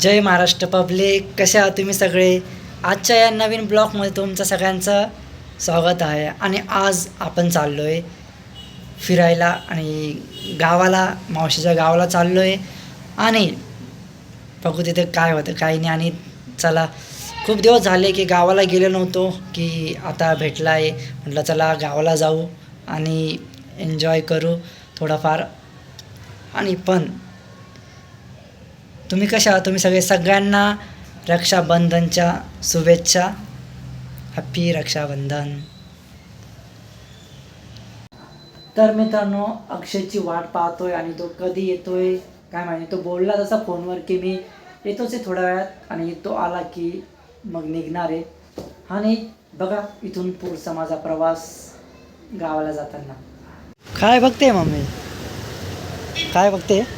जय Maharashtra public कसे आहात तुम्ही सगळे? आजच्या या नवीन ब्लॉगमध्ये तुमचं सगळ्यांचं स्वागत आहे. आणि आज आपण चाललो आहे फिरायला आणि गावाला मावशीच्या गावाला चाललो आहे आणि बघू तिथे काय होतं काही नाही. आणि चला खूप दिवस झाले की गावाला गेलो नव्हतो की आता भेटला आहे म्हटलं चला गावाला जाऊ आणि एन्जॉय करू थोडाफार. आणि पण तुम्ही कशा आहात? तुम्ही सगळे सगळ्यांना रक्षाबंधनच्या शुभेच्छा. हॅप्पी रक्षाबंधन. तर मित्रांनो अक्षयची वाट पाहतोय आणि तो कधी येतोय? काय माहिती? तो बोलला तसा फोनवर की मी येतोच आहे थोड्या वेळात आणि तो आला की मग निघणार आहे. आणि बघा इथून पुढचा माझा प्रवास गावाला जाताना. काय बघते मम्मी? काय बघते?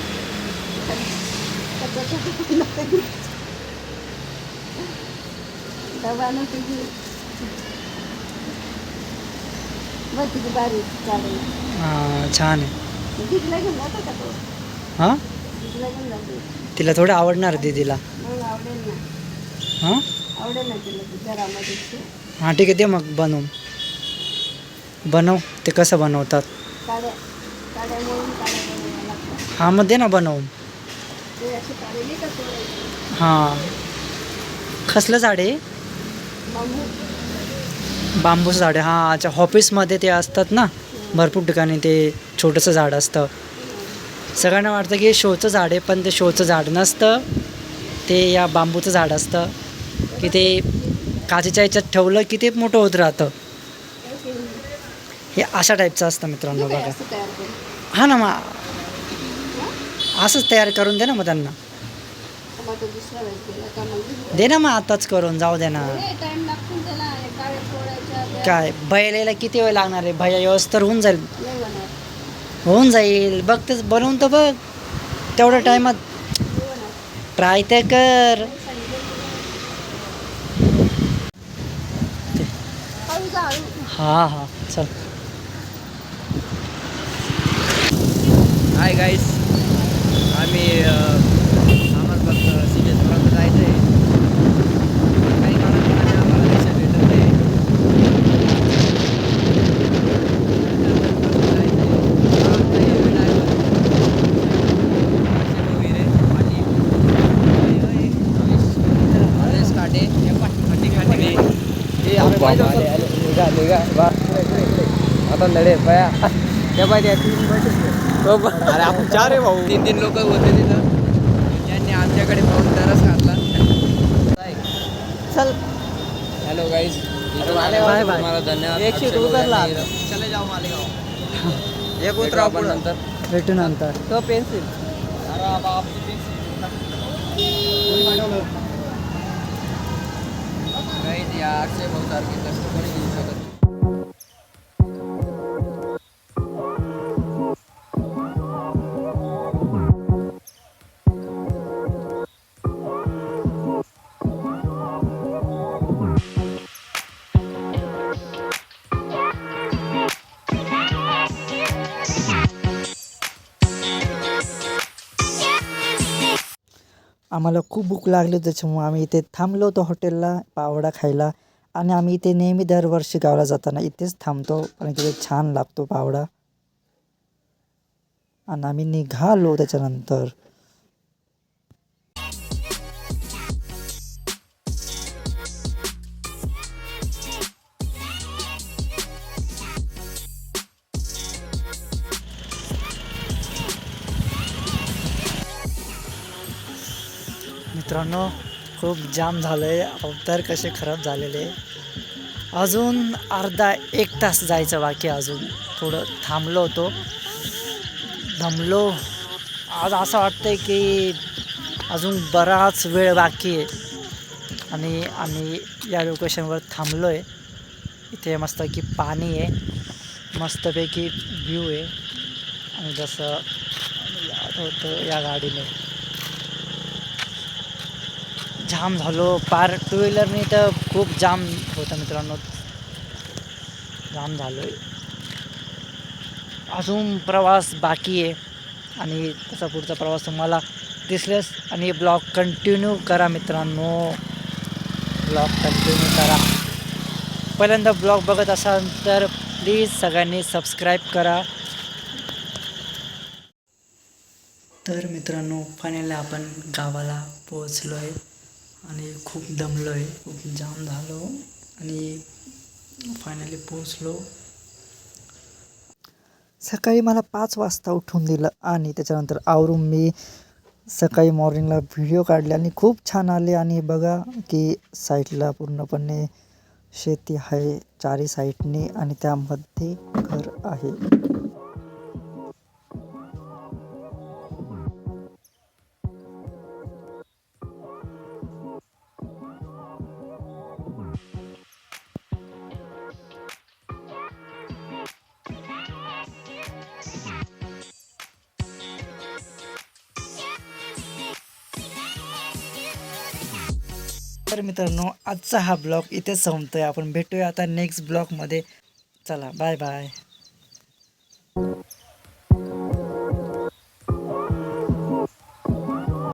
डबा ना बघ किती बारी चालेल हां छान आहे. दिदीला घेऊन जातो का तो हां? दिदीला घेऊन जातो तिला थोडं आवडणार दीदीला. आवडेल ना हां? आवडेल ना तिला घरामध्ये हां ठीक आहे दे मग बनवून. बनव ते कसं बनवतात? काड्या काड्या म्हणून काड्या बनवायला लागतात हां मग दे ना बनवून. हां. कसलं झाड आहे? बांबूचं झाड आहे. हां अच्छा ऑफिसमध्ये ते असतात ना? भरपूर ठिकाणी ते छोटंसं झाड असतं. सगळ्यांना वाटतं की शोचं झाड आहे पण ते शोचं झाड नसतं. ते या बांबूचं झाड असतं. की ते काचेच्या याच्यात ठेवलं की ते मोठं होत राहतं. हे अशा टाईपचं असतं मित्रांनो बघा. हां ना मग असंच तयार करून दे ना मग त्यांना. दे ना मग आताच करून जाऊ दे ना. काय भैयाला किती वेळ लागणार आहे? भैया व्यवस्था तर होऊन जाईल. होऊन जाईल. बघ तेच बनवून तर बघ. तेवढ्या टायमात ट्राय तर कर. हां हां. चल. हाय गाईस अ, आम्हाला फक्त सिद्धेश्वराला जायचं आहे काही कारणाने आम्हाला पैसे भेटत नाही. आता लढे बया त्या पाहिजे अरे आपण चार आहे भाऊ. तीन तीन लोक होते तिथं. ज्यांनी आमच्याकडे पाहून तरच घातला. चल. Hello guys bye bye. तुम्हाला धन्यवाद. एक शीट अक्षय उतरला. भाऊ यांनी- आता. चले जाऊ मालेगाव. एक उतरा आपण नंतर. भेटू नंतर. तो पेन्सिल. गाईज या अक्षय भाऊ सारखे कष्ट कोणी आम्हाला खूप भूक लागली होती त्याच्यामुळे. आम्ही इथे थांबलो होतो हॉटेलला पावडा खायला. आणि आम्ही इथे नेहमी दरवर्षी गावाला जाताना इथेच थांबतो. आणि तिथे छान लागतो पावडा. आणि आम्ही निघालो त्याच्यानंतर. मित्रांनो खूप जाम झालं आहे अवतार कसे खराब झालेले. अजून अर्धा एक तास जायचं बाकी अजून. थोडं थांबलो होतो. थांबलो. आज असं वाटतंय की अजून बराच वेळ बाकी आहे. आणि आम्ही या लोकेशनवर थांबलो आहे इथे मस्त की पाणी आहे. मस्तपैकी व्ह्यू आहे. आणि जसं होतं या गाडीने. जाम झालो. पार टू व्हीलरने तर खूप जाम होतं मित्रांनो. जाम झालो आहे अजून प्रवास बाकी आहे. आणि त्याचा पुढचा प्रवास तुम्हाला दिसलेस आणि ब्लॉग कंटिन्यू करा मित्रांनो. ब्लॉग कंटिन्यू करा. पहिल्यांदा ब्लॉग बघत असाल तर प्लीज सगळ्यांनी सबस्क्राईब करा. तर मित्रांनो फायनली आपण गावाला पोहोचलो आहे आणि खूप दमलो आहे खूप जाम झालो आणि फायनली पोचलो सकाळी मला पाच वाजता उठून दिलं आणि त्याच्यानंतर आवरून मी सकाळी मॉर्निंगला व्हिडिओ काढले आणि खूप छान आले. आणि बघा की साईडला पूर्णपणे शेती आहे चारी साईडने आणि त्यामध्ये घर आहे. तर मित्रांनो आजचा हा ब्लॉग इथेच संपतोय. आपण भेटूया आता नेक्स्ट ब्लॉगमध्ये. चला बाय बाय